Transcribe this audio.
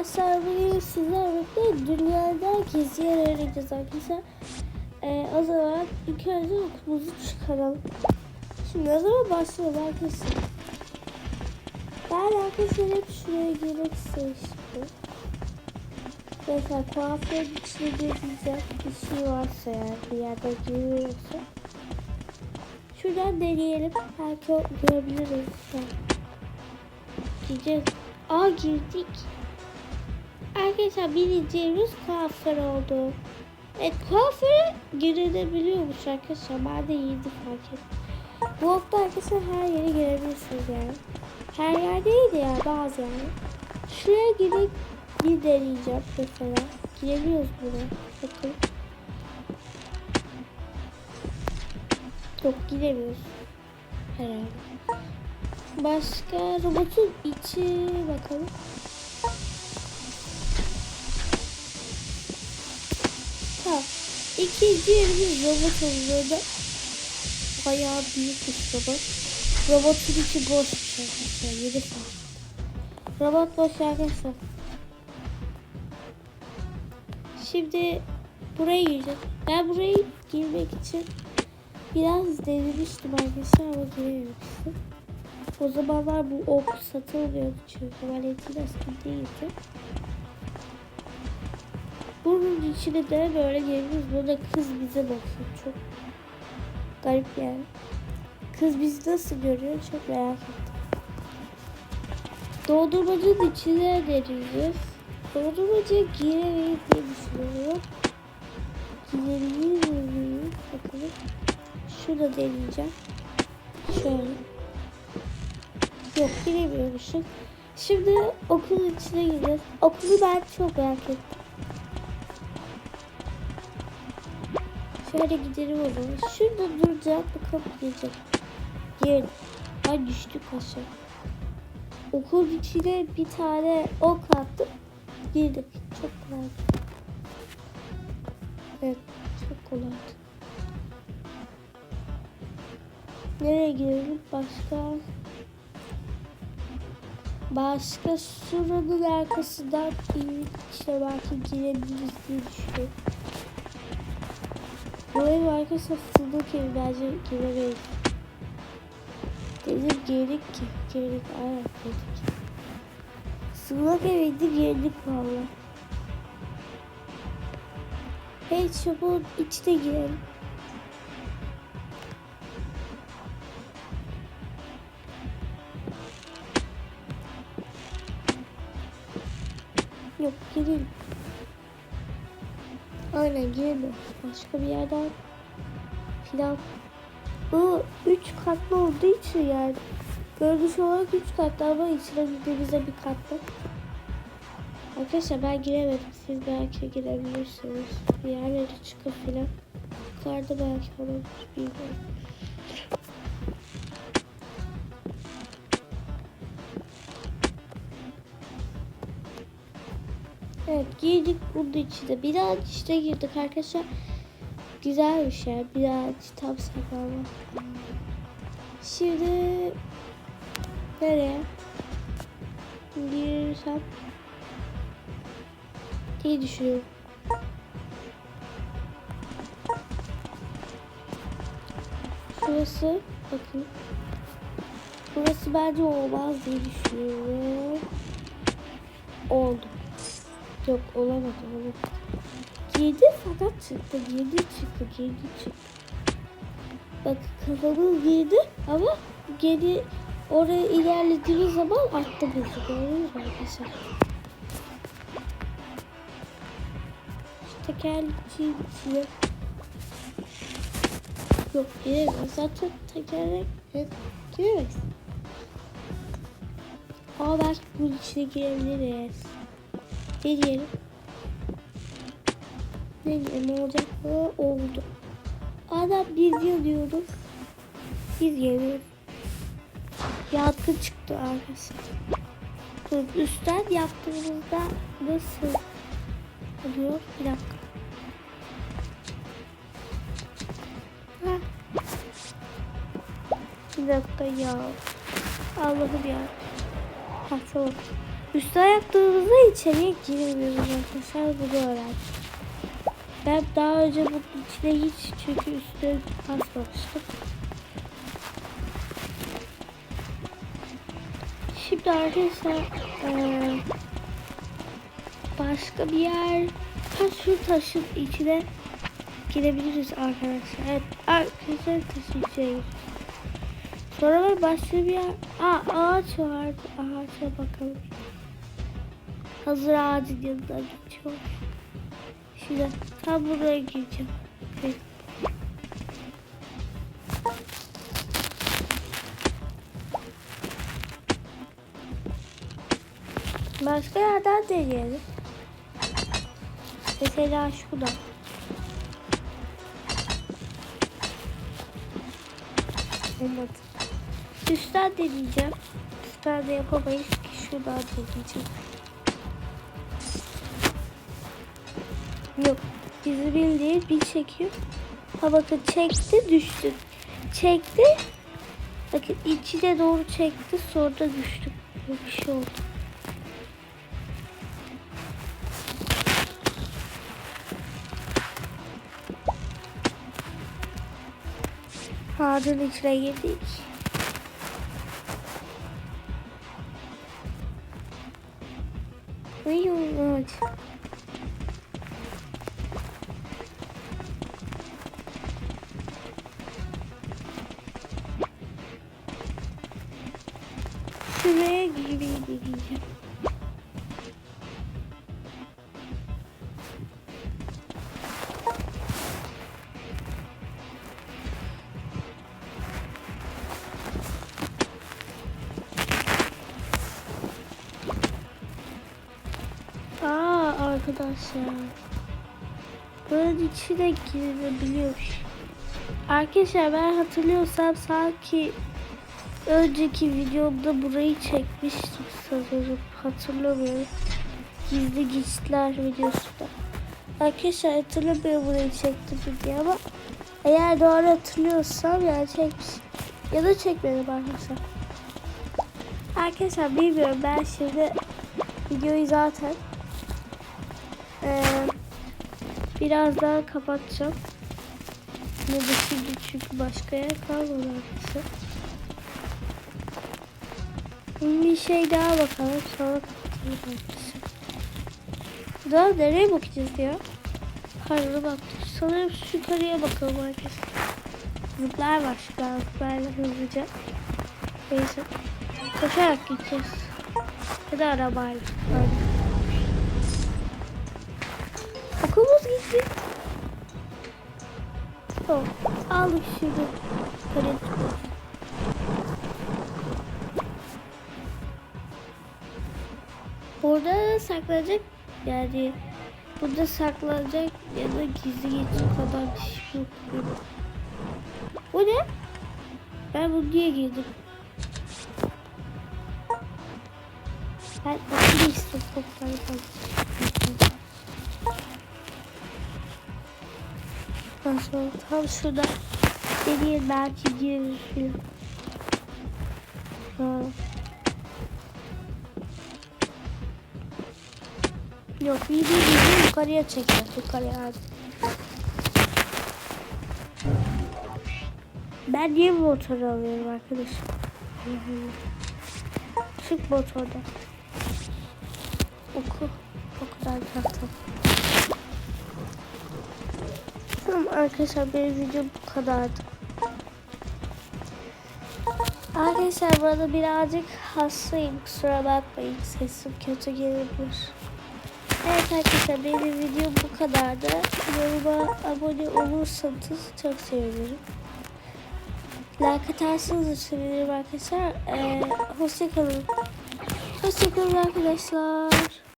arkadaşlar bugün sizlerle birlikte dünyada gizli yer arayacağız arkadaşlar. Ee, o zaman ilk önce okumuzu çıkaralım. Şimdi o zaman başlayalım arkadaşlar. Ben arkadaşlar hep şuraya girmek istemiştim. Mesela kuaförün içine girecek bir şey varsa yani bir yerde giriyorsa. Şuradan deneyelim. Belki görebiliriz. Gireceğiz. Aa girdik. Arkadaşlar bileceğimiz kuaför oldu. Evet kuaföre girilebiliyormuş arkadaşlar. Ben de yeni fark ettim. Bu hafta arkadaşlar her yere girebilirsiniz yani. Her yer değil de yani bazı yani. Şuraya girip bir deneyeceğim mesela. Girebiliyoruz buna. Bakın. Yok giremiyoruz. Herhalde. Başka robotun içi bakalım. İkinci yerimiz robot oluyor da bayağı büyükmüş robot. Robotun içi boşmuş arkadaşlar. 7 saat. Robot boş arkadaşlar. Şimdi buraya gireceğiz. Ben buraya girmek için biraz denemiştim arkadaşlar ama girememiştim. O zamanlar bu ok satılmıyordu çünkü Valentina değildi. Bunun içine de böyle geliriz. Burada kız bize bakıyor. Çok garip yani. Kız bizi nasıl görüyor çok merak ettim. Dondurmacının içine deneyeceğiz. Dondurmacıya giremeyiz diye düşünüyorum. Giremeyiz miyiz? Bakalım. Şurada deneyeceğim. Şöyle. Yok giremiyormuşum. Şimdi okulun içine gireceğiz. Okulu ben çok merak ettim. Şöyle gidelim o zaman. Şurada duracağım. Bakalım gireceğim. Girdim. Ay düştük aşağı. Okulun içine bir tane ok attım. Girdik. Çok kolay. Evet. Çok kolay. Nereye girelim? Başka? Başka surunun arkasından işte belki girebiliriz diye düşünüyorum. Bu ev arkasında fındık evi bence giremeyiz. Dedim girdik ki. Girdik aynen girdik. Sığınak eviydi girdik valla. Hey çabuk içine girelim. Yok girelim. Aynen giremiyoruz. Başka bir yerden filan. Bu üç katlı olduğu için yani. Görünüş olarak üç katlı ama içine girdiğimizde bir katlı. Arkadaşlar ben giremedim. Siz belki girebilirsiniz. Bir yerlere çıkıp filan. Yukarıda belki olabilir. Bilmiyorum. Evet girdik bunun içine. Bir işte girdik arkadaşlar. Güzel bir şey. Bir daha tam. Şimdi nereye? Girsem diye düşünüyorum. Şurası bakın. Burası bence olmaz diye düşünüyorum. Oldu. Yok olamadı olamadı. Girdi fakat çıktı. Girdi çıktı. Girdi çıktı. Bak kafamız girdi ama geri oraya ilerlediğimiz zaman attı bizi. Mü arkadaşlar? Tekerlekçi içine. Yok giremeyiz. Zaten tekerlek giremeyiz. Ama belki bunun içine girebiliriz. Ne ne olacak mı? Oldu. Adam biz yanıyoruz. Biz yanıyoruz. Yatkın çıktı. Dur, üstten yaptığımızda nasıl oluyor? Bir dakika. Bir dakika ya. Allah'ım ya. Ha Üstüne yaptığımızda içeriye giremiyoruz arkadaşlar. Bunu öğrendim. Ben daha önce bunun içine hiç çünkü üstüne basmamıştım. Şimdi arkadaşlar eee, başka bir yer ha, şu taşın içine girebiliriz arkadaşlar. Evet arkadaşlar taşın içine giriyoruz. Sonra başka bir yer. Aa ağaç var. Ağaça bakalım. Hazır ağacın yanından geçiyor. Şimdi tam buraya gireceğim. Evet. Başka yerden deneyelim. Mesela şurada. Olmadı. Üstten deneyeceğim. Üstten de yapamayız ki şuradan deneyeceğim. Yok. Bizi bildiğin bir çekiyor. Ha bakın çekti düştü. Çekti. Bakın içine doğru çekti sonra da düştü. Böyle bir şey oldu. Ağacın içine girdik. Şuraya. Aa arkadaşlar. Bunun içine girebiliyormuş. Arkadaşlar ben hatırlıyorsam sanki önceki videomda burayı çekmiştim sanırım. Hatırlamıyorum. Gizli geçitler videosunda. Arkadaşlar hatırlamıyorum burayı çektim diye ama eğer doğru hatırlıyorsam yani çekmiş. Ya da çekmedim arkadaşlar. Arkadaşlar bilmiyorum ben şimdi videoyu zaten eee, biraz daha kapatacağım. Ne de şimdi çünkü başka yer kalmadı arkadaşlar. Bir şey daha bakalım sonra arkadaşlar. Daha nereye bakacağız ya? Karnına baktık. Sanırım şu yukarıya bakalım arkadaşlar. Zıplar var şurada zıplarla hızlıca. Neyse. Koşarak gideceğiz. Ya da arabayla. Okulumuz gitti. Tamam. Aldık şimdi. Yukarıya Burada saklanacak yani burada saklanacak ya da gizli geçit kadar bir şey yok. Bu ne? Ben bu niye girdim? Ben okulu istiyorum topları. Nasıl? Tam şurada deneyim belki girir filan. Yok video video yukarıya çeker. Yukarıya hadi. Ben niye bu motoru alıyorum arkadaşım? Çık motorda. Oku. O kadar tatlı. Tamam arkadaşlar benim videom bu kadardı. Arkadaşlar burada birazcık hastayım. Kusura bakmayın. Sesim kötü gelebilir. Evet arkadaşlar benim videom bu kadardı. Kanalıma abone olursanız çok sevinirim. Like atarsanız da sevinirim arkadaşlar. Ee, hoşçakalın. Hoşçakalın arkadaşlar.